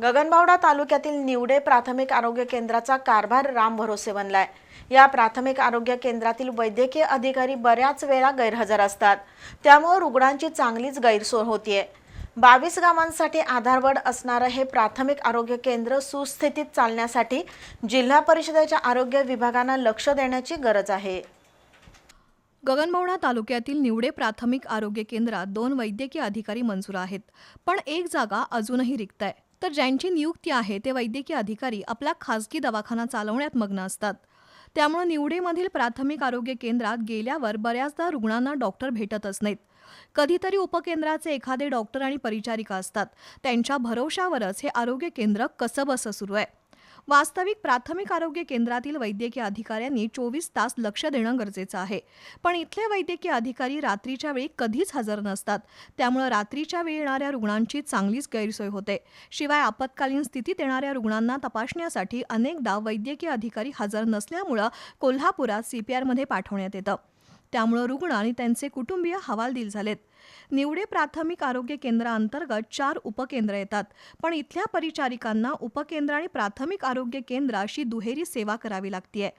गगनबावडा तालुक्यातील निवडे प्राथमिक आरोग्य केंद्राचा कारभार राम भरोसे बनलाय. या प्राथमिक आरोग्य केंद्रातील वैद्यकीय अधिकारी बऱ्याच वेळा गैरहजर असतात. त्यामुळे रुग्णांची चांगलीच गैरसोय होतीये. बावीस गावांसाठी आधारवड असणारं हे प्राथमिक आरोग्य केंद्र सुस्थितीत चालण्यासाठी जिल्हा परिषदेच्या आरोग्य विभागानं लक्ष देण्याची गरज आहे. गगनबावडा तालुक्यातील निवडे प्राथमिक आरोग्य केंद्रात दोन वैद्यकीय अधिकारी मंजूर आहेत. पण एक जागा अजूनही रिक्त आहे. तर ज्यांची नियुक्ती आहे ते वैद्यकीय अधिकारी आपला खासगी दवाखाना चालवण्यात मग्न असतात. त्यामुळे निवडेमधील प्राथमिक आरोग्य केंद्रात गेल्यावर बऱ्याचदा रुग्णांना डॉक्टर भेटतच नाहीत. कधीतरी उपकेंद्राचे एखादे डॉक्टर आणि परिचारिका असतात. त्यांच्या भरोशावरच हे आरोग्य केंद्र कसंबसं सुरू आहे. वास्तविक प्राथमिक आरोग्य केंद्रातील वैद्यकीय अधिकाऱ्यांनी चोवीस तास लक्ष देणं गरजेचं आहे. पण इथले वैद्यकीय अधिकारी रात्रीच्या वेळी कधीच हजर नसतात. त्यामुळे रात्रीच्या वेळी येणाऱ्या रुग्णांची चांगलीच गैरसोय होते. शिवाय आपत्कालीन स्थितीत येणाऱ्या रुग्णांना तपासण्यासाठी अनेकदा वैद्यकीय अधिकारी हजर नसल्यामुळं कोल्हापुरात सीपीआरमध्ये पाठवण्यात येतं. त्यामुळं रुग्ण आणि त्यांचे कुटुंबीय हवालदिल झालेत. निवडे प्राथमिक आरोग्य केंद्राअंतर्गत चार उपकेंद्र येतात पण इथल्या परिचारिकांना उपकेंद्र आणि प्राथमिक आरोग्य केंद्र अशी दुहेरी सेवा करावी लागतीये.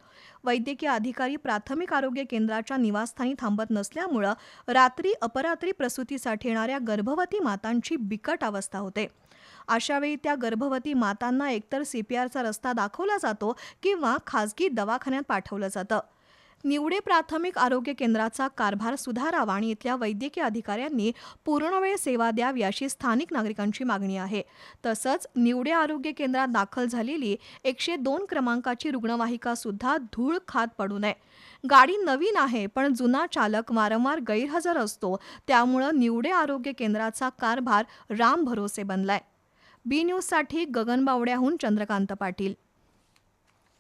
वैद्यकीय अधिकारी प्राथमिक आरोग्य केंद्राच्या निवासस्थानी थांबत नसल्यामुळं रात्री अपरात्री प्रसूतीसाठी येणाऱ्या गर्भवती मातांची बिकट अवस्था होते. अशावेळी त्या गर्भवती मातांना एकतर सीपीआरचा रस्ता दाखवला जातो किंवा खासगी दवाखान्यात पाठवलं जातं. निवडे प्राथमिक आरोग्य केंद्राचा कारभार सुधारावा आणि इथल्या वैद्यकीय अधिकाऱ्यांनी पूर्णवेळ सेवा द्यावी अशी स्थानिक नागरिकांची मागणी आहे. तसंच निवडे आरोग्य केंद्रात दाखल झालेली एकशे दोन क्रमांकाची रुग्णवाहिका सुद्धा धूळ खात पडू नये. गाडी नवीन आहे पण जुना चालक वारंवार गैरहजर असतो. त्यामुळं निवडे आरोग्य केंद्राचा कारभार राम भरोसे बनलाय. बी न्यूजसाठी गगन बावड्याहून चंद्रकांत पाटील.